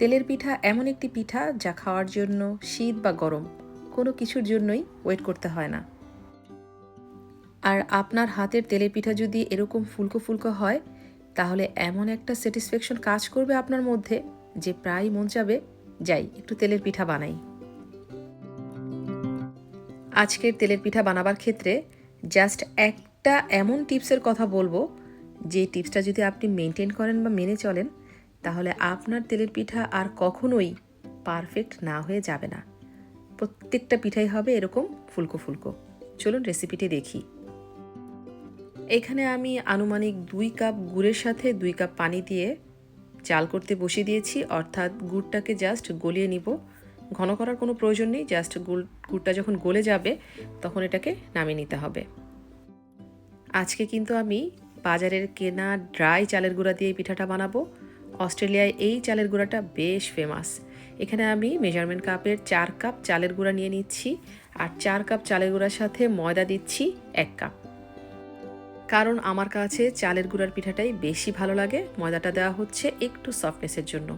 তেলের পিঠা এমন একটি পিঠা যা খাওয়ার জন্য শীত বা গরম কোনো কিছুর জন্যই ওয়েট করতে হয় না। আর আপনার হাতের তেলের পিঠা যদি এরকম ফুলকো ফুলকো হয়, তাহলে এমন একটা স্যাটিসফ্যাকশন কাজ করবে আপনার মধ্যে যে প্রায় মন চাবে, যাই, একটু তেলের পিঠা বানাই। আজকের তেলের পিঠা বানাবার ক্ষেত্রে জাস্ট একটা এমন টিপসের কথা বলব, যে টিপসটা যদি আপনি মেনটেন করেন বা মেনে চলেন তাহলে আপনার তেলের পিঠা আর কখনোই পারফেক্ট না হয়ে যাবে না। প্রত্যেকটা পিঠাই হবে এরকম ফুলকো ফুলকো। চলুন রেসিপিটি দেখি। এখানে আমি আনুমানিক দুই কাপ গুড়ের সাথে দুই কাপ পানি দিয়ে চাল করতে বসিয়ে দিয়েছি। অর্থাৎ গুড়টাকে জাস্ট গলিয়ে নিব। ঘন করার কোনো প্রয়োজন নেই। জাস্ট গুড়, গুড়টা যখন গলে যাবে, তখন এটাকে নামিয়ে নিতে হবে। আজকে কিন্তু আমি বাজারের কেনা ড্রাই চালের গুঁড়া দিয়ে পিঠাটা বানাবো। অস্ট্রেলিয়ায় এই চালের গুঁড়াটা বেশ ফেমাস এখানে আমি মেজারমেন্ট কাপের চার কাপ চালের গুঁড়া নিয়ে নিচ্ছি আর চার কাপ চালের গুঁড়ার সাথে ময়দা দিচ্ছি এক কাপ কারণ আমার কাছে চালের গুঁড়ার পিঠাটাই বেশি ভালো লাগে, ময়দাটা দেওয়া হচ্ছে একটু সফটনেসের জন্য।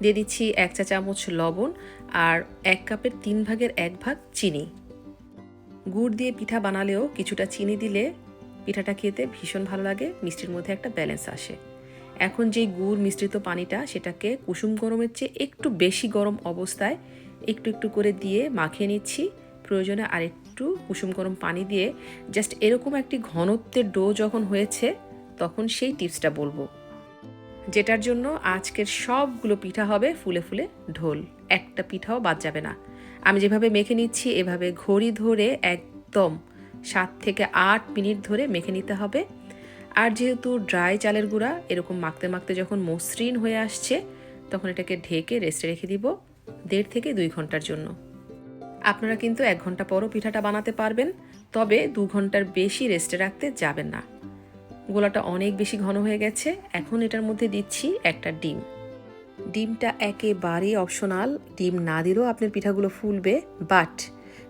দিয়ে দিচ্ছি এক চা চামচ লবণ আর এক কাপের তিন ভাগের এক ভাগ চিনি। গুড় দিয়ে পিঠা বানালেও কিছুটা চিনি দিলে পিঠাটা খেতে ভীষণ ভালো লাগে, মিষ্টির মধ্যে একটা ব্যালেন্স আসে। এখন যেই গুড় মিশ্রিত পানিটা সেটাকে কুসুম গরমের চেয়ে একটু বেশি গরম অবস্থায় একটু একটু করে দিয়ে মাখিয়ে নিচ্ছি। প্রয়োজনে আরেকটু কুসুম গরম পানি দিয়ে জাস্ট এরকম একটি ঘনত্বের ডো যখন হয়েছে, তখন সেই টিপসটা বলব। যেটার জন্য আজকের সবগুলো পিঠা হবে ফুলে ফুলে ঢোল। একটা পিঠাও বাদ যাবে না। আমি যেভাবে মেখে নিচ্ছি, এভাবে ঘড়ি ধরে একদম সাত থেকে আট মিনিট ধরে মেখে নিতে হবে। আর যেহেতু ড্রাই চালের গুঁড়া, এরকম মাখতে মাখতে যখন মসৃণ হয়ে আসছে, তখন এটাকে ঢেকে রেস্টে রেখে দিব দেড় থেকে দুই ঘণ্টার জন্য। আপনারা কিন্তু এক ঘণ্টা পরও পিঠাটা বানাতে পারবেন, তবে দু ঘণ্টার বেশি রেস্টে রাখতে যাবেন না। গোলাটা অনেক বেশি ঘন হয়ে গেছে, এখন এটার মধ্যে দিচ্ছি একটা ডিম। ডিমটা একেবারেই অপশনাল ডিম না দিলেও আপনার পিঠাগুলো ফুলবে বাট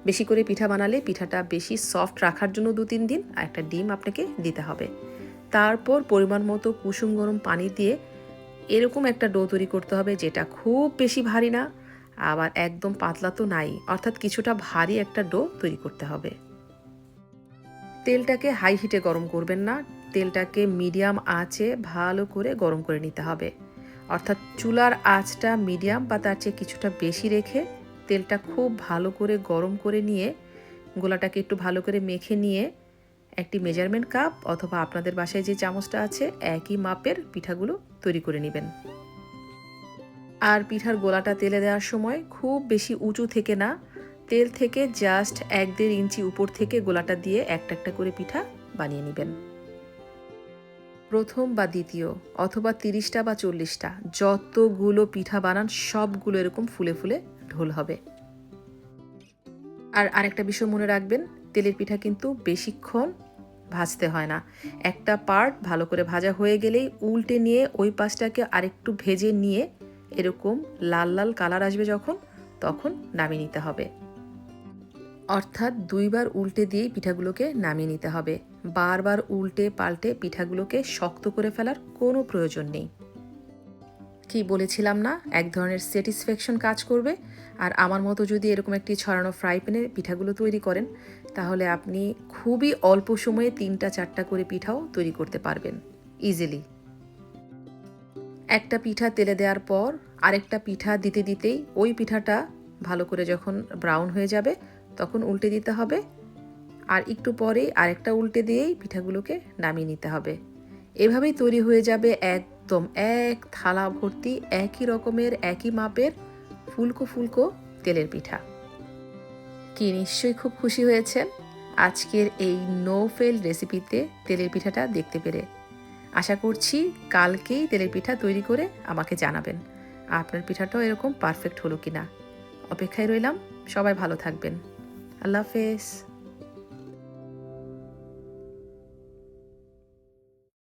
বেশি করে পিঠা বানালে পিঠাটা বেশি সফট রাখার জন্য দু তিন দিন আর একটা ডিম আপনাকে দিতে হবে। তারপর পরিমাণ মতো কুসুম গরম পানি দিয়ে এরকম একটা ডো তৈরি করতে হবে যেটা খুব বেশি ভারী না, আবার একদম পাতলা তো নাই, অর্থাৎ কিছুটা ভারী একটা ডো তৈরি করতে হবে। তেলটাকে হাই হিটে গরম করবেন না, তেলটাকে মিডিয়াম আঁচে ভালো করে গরম করে নিতে হবে। অর্থাৎ চুলার আঁচটা মিডিয়াম বা তার চেয়ে কিছুটা বেশি রেখে তেলটা খুব ভালো করে গরম করে নিয়ে, গোলাটাকে একটু ভালো করে মেখে নিয়ে একটি মেজারমেন্ট কাপ অথবা আপনাদের বাসায় যে চামচটা আছে, একই মাপের পিঠাগুলো তৈরি করে নেবেন। আর পিঠার গোলাটা তেলে দেওয়ার সময় খুব বেশি উঁচু থেকে না, তেল থেকে জাস্ট এক দেড় ইঞ্চি উপর থেকে গোলাটা দিয়ে একটা একটা করে পিঠা বানিয়ে নেবেন। প্রথম বা দ্বিতীয় অথবা তিরিশটা বা চল্লিশটা যতগুলো পিঠা বানান, সবগুলো এরকম ফুলে ফুলে ঢোল হবে। আর আরেকটা বিষয় মনে রাখবেন তেলের পিঠা কিন্তু বেশিক্ষণ ভাজতে হয় না। একটা পার্ট ভালো করে ভাজা হয়ে গেলেই উল্টে নিয়ে ওই পাশটাকে আরেকটু ভেজে নিয়ে এরকম লাল লাল কালার আসবে যখন, তখন নামিয়ে নিতে হবে। অর্থাৎ দুইবার উল্টে দিয়েই পিঠাগুলোকে নামিয়ে নিতে হবে। বারবার উল্টে পাল্টে পিঠাগুলোকে শক্ত করে ফেলার কোনো প্রয়োজন নেই। কি বলেছিলাম না? এক ধরনের স্যাটিসফ্যাকশন কাজ করবে। আর আমার মতো যদি এরকম একটি ছড়ানো ফ্রাই প্যানে পিঠাগুলো তৈরি করেন, তাহলে আপনি খুবই অল্প সময়ে তিনটা, চারটা করে পিঠাও তৈরি করতে পারবেন। ইজিলি একটা পিঠা তেলে দেওয়ার পর আরেকটা পিঠা দিতে দিতেই ওই পিঠাটা ভালো করে যখন ব্রাউন হয়ে যাবে, তখন উল্টে দিতে হবে। আর একটু পরেই আরেকটা উল্টে দিয়েই পিঠাগুলোকে নামিয়ে নিতে হবে। এভাবেই তৈরি হয়ে যাবে একদম এক থালা ভর্তি, একই রকমের, একই মাপের ফুলকো ফুলকো তেলের পিঠা। কি নিশ্চয়ই খুব খুশি হয়েছেন? আজকের এই নো ফেল রেসিপিতে তেলের পিঠাটা দেখতে পেরে। আশা করছি কালকেই তেলের পিঠা তৈরি করে আমাকে জানাবেন, আপনার পিঠাটাও এরকম পারফেক্ট হলো কিনা। অপেক্ষায় রইলাম, সবাই ভালো থাকবেন। আল্লাহ হাফেজ।